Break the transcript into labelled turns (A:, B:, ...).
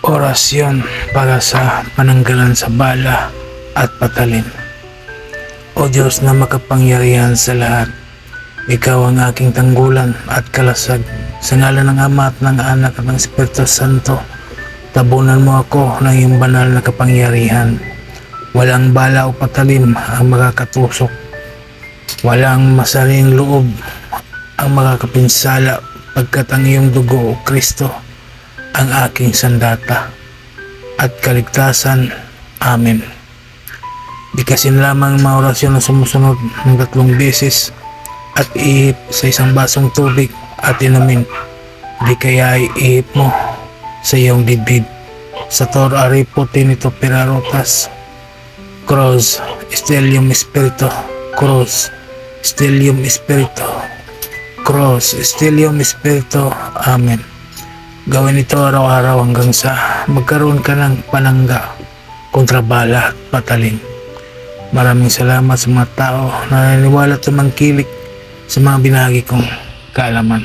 A: Orasyon para sa pananggalan sa bala at patalin. O Diyos na makapangyarihan sa lahat, Ikaw ang aking tanggulan at kalasag. Sa ngalan ng Ama at ng Anak at ng Espiritu Santo, tabunan mo ako ng iyong banal na kapangyarihan. Walang bala o patalim ang makakatusok. Walang masaring loob ang makakapinsala pagkat ang iyong dugo o Kristo ang aking sandata at kaligtasan. Amen. Bikasin lamang ang mga orasyon na sumusunod ng tatlong beses at ihip sa isang basong tubig at inumin. Di kaya ihip mo sa iyong dibdib. Sa tor aripo tinito pirarotas. Cross, Stellium Espiritu, Cross, Stellium Espiritu, Cross, Stellium Espiritu, Amen. Gawin ito araw-araw hanggang sa magkaroon ka ng panangga kontra bala at patalim. Maraming salamat sa mga tao na naniniwala at tumangkilik sa mga binahagi kong kaalaman.